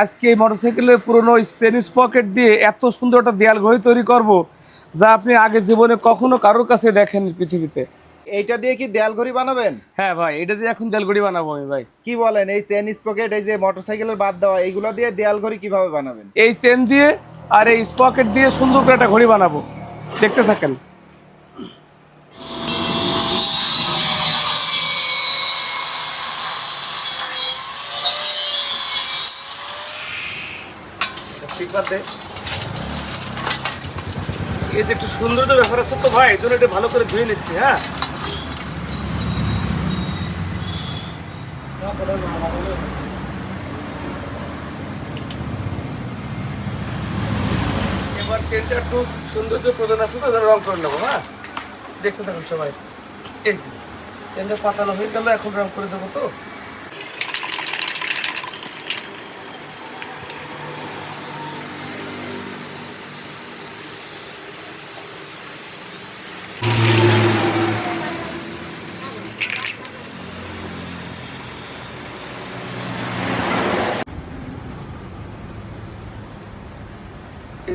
আজকে এই মোটরসাইকেলের পুরনো চেনিস পকেট দিয়ে এত সুন্দর একটা দেয়াল ঘড়ি তৈরি করব যা আপনি আগে জীবনে কখনো কারোর কাছে দেখেন পৃথিবীতে। এইটা দিয়ে কি দেয়াল ঘড়ি বানাবেন? হ্যাঁ ভাই এটা দিয়ে এখন দেয়াল ঘড়ি বানাবো আমি ভাই। কি বলেন এই চেন স্পকেট এই যে মোটরসাইকেলের বাদ দেওয়া এইগুলো দিয়ে দেয়াল ঘড়ি কীভাবে বানাবেন? এই চেন দিয়ে আর এই স্পকেট দিয়ে সুন্দর করে একটা ঘড়ি বানাবো। দেখতে থাকেন। ঠিক এই যে একটু সৌন্দর্য ব্যাপার আছে তো ভাই জন্য এটা ভালো করে ধুয়ে নিচ্ছি হ্যাঁ? এবার চেনটা একটু সৌন্দর্য প্রদান আছে তো রং করে নেব হ্যাঁ? দেখতে থাকুন সবাই। এই চেনটা পাতানো হয়ে গেল, এখন রং করে দেবো তো।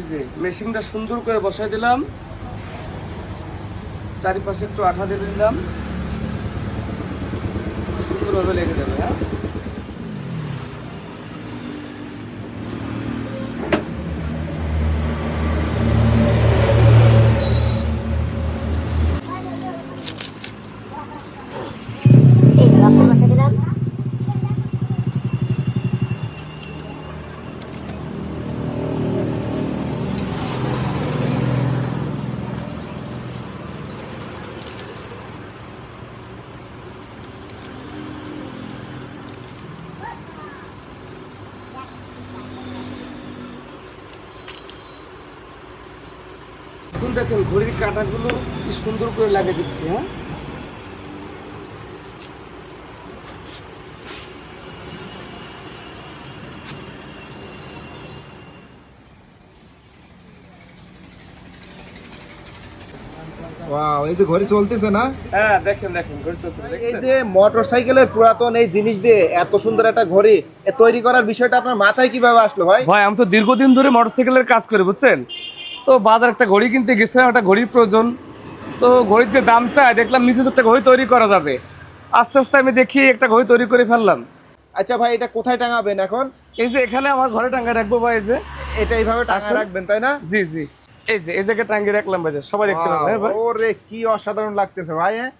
যে মেশিনটা সুন্দর করে বসাই দিলাম। চারিপাশে একটু আঠা দিয়ে দিলাম। সুন্দরভাবে লেগে যাবে হ্যাঁ এই যে আপনার বসে দিলাম এখন দেখেন ঘড়ির কাঁটাগুলো কি সুন্দর করে লাগিয়ে দিচ্ছি হ্যাঁ? এই যে ঘড়ি চলতেছে না? হ্যাঁ দেখেন দেখেন ঘড়ি চলতে এই যে মোটরসাইকেলের পুরাতন এই জিনিস দিয়ে এত সুন্দর একটা ঘড়ি তৈরি করার বিষয়টা আপনার মাথায় কীভাবে আসলো ভাই? ভাই আমি তো দীর্ঘদিন ধরে মোটরসাইকেলের কাজ করি বুঝছেন? তো বাজার একটা ঘড়ি কিনতে গেছিলাম একটা ঘড়ির প্রয়োজন। তো ঘড়ির যে দাম চায় দেখলাম নিচে একটা ঘড়ি তৈরি করা যাবে। আস্তে আস্তে আমি দেখি একটা ঘড়ি তৈরি করে ফেললাম। আচ্ছা ভাই এটা কোথায় টাঙাবেন এখন? এই যে এখানে আমার ঘরে টাঙ্গা রাখব ভাই এই যে। এটা এইভাবে টাঙা রাখবেন তাই না? জি জি। এই যে এই জায়গায় টাঙ্গি রাখলাম ভাই সবাই দেখতে পাবে হ্যাঁ ওরে কি অসাধারণ লাগতেছে ভাই হ্যাঁ?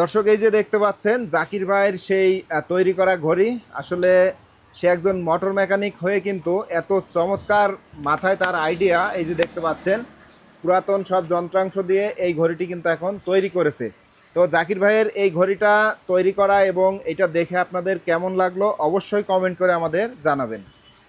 দর্শক এই যে দেখতে পাচ্ছেন জাকির ভাইয়ের সেই তৈরি করা ঘড়ি। আসলে সে একজন মোটর মেকানিক হয়ে কিন্তু এত চমৎকার মাথায় তার আইডিয়া এই যে দেখতে পাচ্ছেন, পুরাতন সব যন্ত্রাংশ দিয়ে এই ঘড়িটি কিন্তু এখন তৈরি করেছে। তো জাকির ভাইয়ের এই ঘড়িটা তৈরি করা এবং এটা দেখে আপনাদের কেমন লাগল, অবশ্যই কমেন্ট করে আমাদের জানাবেন।